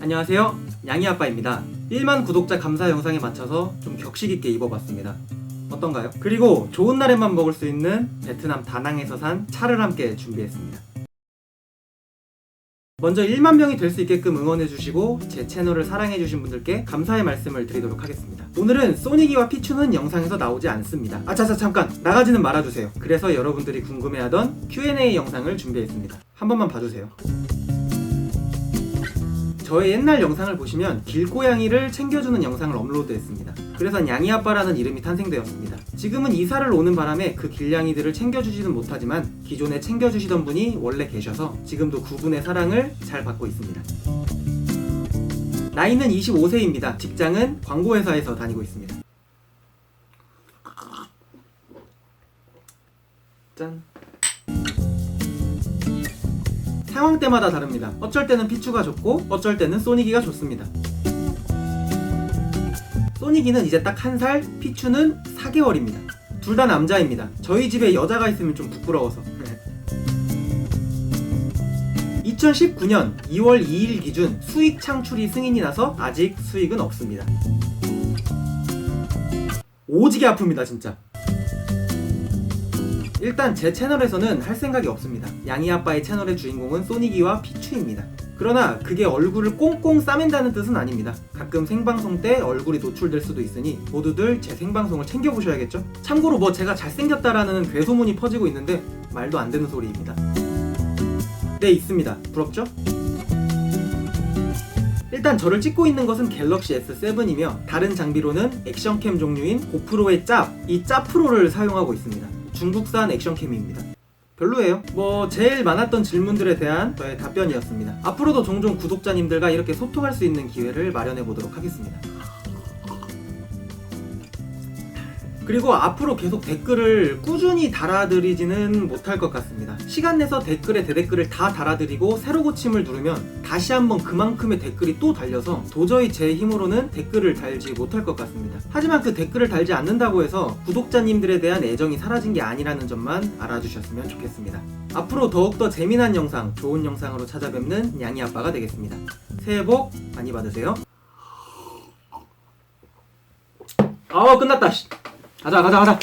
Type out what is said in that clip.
안녕하세요. 양이아빠입니다. 1만 구독자 감사 영상에 맞춰서 좀 격식 있게 입어봤습니다. 어떤가요? 그리고 좋은 날에만 먹을 수 있는 베트남 다낭에서 산 차를 함께 준비했습니다. 먼저 1만 명이 될 수 있게끔 응원해주시고 제 채널을 사랑해주신 분들께 감사의 말씀을 드리도록 하겠습니다. 오늘은 소니기와 피추는 영상에서 나오지 않습니다. 아차차 잠깐 나가지는 말아주세요. 그래서 여러분들이 궁금해하던 Q&A 영상을 준비했습니다. 한 번만 봐주세요. 저의 옛날 영상을 보시면 길고양이를 챙겨주는 영상을 업로드했습니다. 그래서 양이 아빠라는 이름이 탄생되었습니다. 지금은 이사를 오는 바람에 그 길냥이들을 챙겨주지는 못하지만 기존에 챙겨주시던 분이 원래 계셔서 지금도 그분의 사랑을 잘 받고 있습니다. 나이는 25세입니다. 직장은 광고회사에서 다니고 있습니다. 짠. 상황 때마다 다릅니다. 어쩔 때는 피추가 좋고 어쩔 때는 소니기가 좋습니다. 소니기는 이제 딱 한 살, 피추는 4개월입니다. 둘 다 남자입니다. 저희 집에 여자가 있으면 좀 부끄러워서. 2019년 2월 2일 기준 수익 창출이 승인이 나서 아직 수익은 없습니다. 오지게 아픕니다, 진짜. 일단 제 채널에서는 할 생각이 없습니다. 양이 아빠의 채널의 주인공은 소니기와 피추입니다. 그러나 그게 얼굴을 꽁꽁 싸맨다는 뜻은 아닙니다. 가끔 생방송 때 얼굴이 노출될 수도 있으니 모두들 제 생방송을 챙겨보셔야겠죠? 참고로 뭐 제가 잘생겼다라는 괴소문이 퍼지고 있는데 말도 안 되는 소리입니다. 네, 있습니다. 부럽죠? 일단 저를 찍고 있는 것은 갤럭시 S7이며 다른 장비로는 액션캠 종류인 고프로의 짭, 이 짭 프로를 사용하고 있습니다. 중국산 액션캠입니다. 별로예요. 뭐 제일 많았던 질문들에 대한 저의 답변이었습니다. 앞으로도 종종 구독자님들과 이렇게 소통할 수 있는 기회를 마련해 보도록 하겠습니다. 그리고 앞으로 계속 댓글을 꾸준히 달아드리지는 못할 것 같습니다. 시간 내서 댓글에 대댓글을 다 달아드리고 새로 고침을 누르면 다시 한번 그만큼의 댓글이 또 달려서 도저히 제 힘으로는 댓글을 달지 못할 것 같습니다. 하지만 그 댓글을 달지 않는다고 해서 구독자님들에 대한 애정이 사라진 게 아니라는 점만 알아주셨으면 좋겠습니다. 앞으로 더욱더 재미난 영상, 좋은 영상으로 찾아뵙는 양이 아빠가 되겠습니다. 새해 복 많이 받으세요. 아 끝났다. 씨. 가자 가자 가자.